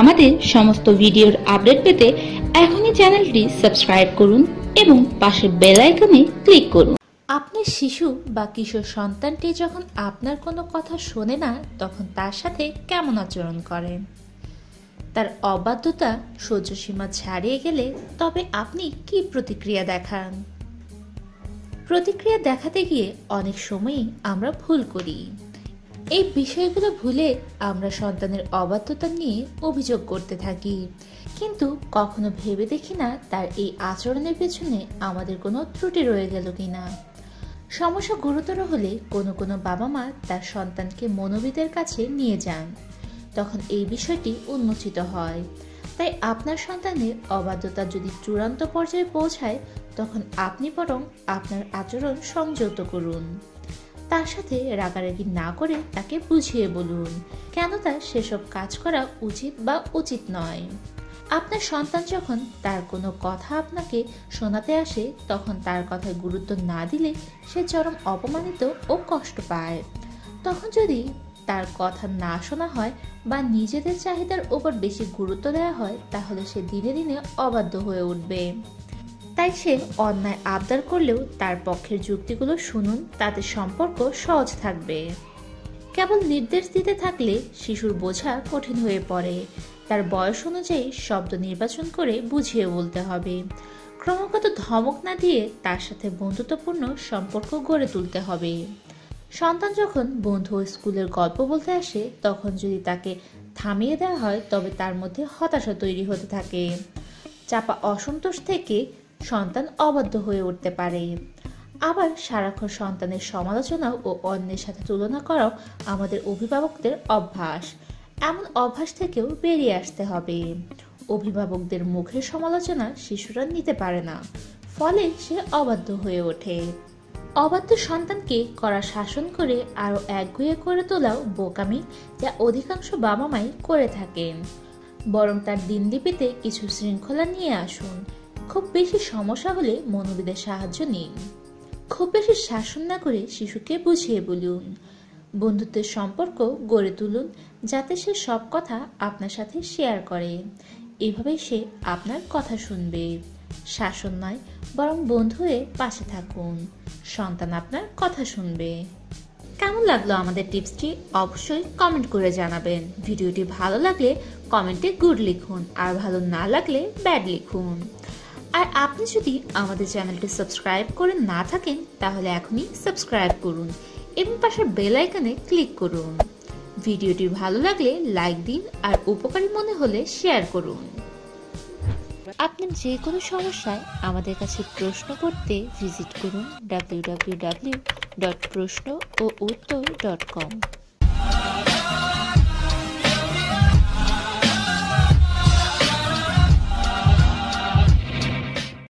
আমাদের সমস্ত ভিডিওর আপডেট পেতে এখনই চ্যানেলটি সাবস্ক্রাইব করুন এবং পাশের বেল আইকনে ক্লিক করুন। আপনার শিশু বা কিশোর সন্তানটি যখন আপনার কোনো কথা শোনে না, তখন তার সাথে কেমন আচরণ করেন? তার অবাধ্যতা সহ্যসীমা ছাড়িয়ে গেলে তবে আপনি কি প্রতিক্রিয়া দেখান? প্রতিক্রিয়া দেখাতে গিয়ে অনেক সময়ই আমরা ভুল করি। এই বিষয়গুলো ভুলে আমরা সন্তানের অবাধ্যতা নিয়ে অভিযোগ করতে থাকি। কিন্তু কখনো ভেবে দেখি না তার এই আচরণের পেছনে আমাদের কোনো ত্রুটি রয়ে গেল কিনা। সমস্যা গুরুতর হলে কোনো কোনো বাবা মা তার সন্তানকে মনোবিদের কাছে নিয়ে যান। তখন এই বিষয়টি উন্মোচিত হয়। তাই আপনার সন্তানের অবাধ্যতা যদি চূড়ান্ত পর্যায়ে পৌঁছায়, তখন আপনি বরং আপনার আচরণ সংযত করুন। তার সাথে রাগারাগি না করে তাকে বুঝিয়ে বলুন, কেন তার সেসব কাজ করা উচিত বা উচিত নয়। আপনার সন্তান যখন তার কোনো কথা আপনাকে শোনাতে আসে, তখন তার কথায় গুরুত্ব না দিলে সে চরম অপমানিত ও কষ্ট পায়। তখন যদি তার কথা না শোনা হয় বা নিজেদের চাহিদার উপর বেশি গুরুত্ব দেওয়া হয়, তাহলে সে দিনে দিনে অবাধ্য হয়ে উঠবে। তাই সে অন্যায় আবদার করলেও তার পক্ষের যুক্তিগুলো শুনুন, তাদের সম্পর্ক সহজ থাকবে। কেবল নির্দেশ দিতে থাকলে শিশুর বোঝা কঠিন হয়ে পড়ে। তার বয়স অনুযায়ী শব্দ নির্বাচন করে বুঝিয়ে বলতে হবে। ক্রমাগত ধমক না দিয়ে তার সাথে বন্ধুত্বপূর্ণ সম্পর্ক গড়ে তুলতে হবে। সন্তান যখন বন্ধু স্কুলের গল্প বলতে আসে, তখন যদি তাকে থামিয়ে দেওয়া হয়, তবে তার মধ্যে হতাশা তৈরি হতে থাকে। চাপা অসন্তোষ থেকে সন্তান অবাধ্য হয়ে উঠতে পারে। আবার সারাক্ষণ সন্তানের সমালোচনা ও অন্যের সাথে তুলনা করাও আমাদের অভিভাবকদের অভ্যাস। এমন অভ্যাস থেকেও বেরিয়ে আসতে হবে। অভিভাবকদের মুখের সমালোচনা শিশুরা নিতে পারে না, ফলে সে অবাধ্য হয়ে ওঠে। অবাধ্য সন্তানকে করা শাসন করে আরও একগুয়ে করে তোলাও বোকামি যা অধিকাংশ বাবা মাই করে থাকেন। বরং তার দিনলিপিতে কিছু শৃঙ্খলা নিয়ে আসুন খুব বেশি সমস্যা হলে মনোবিদের সাহায্য নিন। খুব বেশি শাসন না করে শিশুকে বুঝিয়ে বলুন। বন্ধুত্বের সম্পর্ক গড়ে তুলুন, যাতে সে সব কথা আপনার সাথে শেয়ার করে। এভাবেই সে আপনার কথা শুনবে। শাসন নয়, বরং বন্ধু হয়ে পাশে থাকুন। সন্তান আপনার কথা শুনবে। কেমন লাগল আমাদের টিপসটি অবশ্যই কমেন্ট করে জানাবেন। ভিডিওটি ভালো লাগলে কমেন্টে গুড লিখুন, আর ভালো না লাগলে ব্যাড লিখুন। আর আপনি যদি আমাদের চ্যানেলটি সাবস্ক্রাইব করে না থাকেন, তাহলে এখনই সাবস্ক্রাইব করুন এবং পাশের বেল আইকনে ক্লিক করুন। ভিডিওটি ভালো লাগলে লাইক দিন আর উপকারী মনে হলে শেয়ার করুন। আপনার যে কোনো সমস্যায় আমাদের কাছে প্রশ্ন করতে ভিজিট করুন ডাব্লিউ ডাব্লিউ ডাব্লিউ ডট প্রশ্ন ও উত্তর ডট কম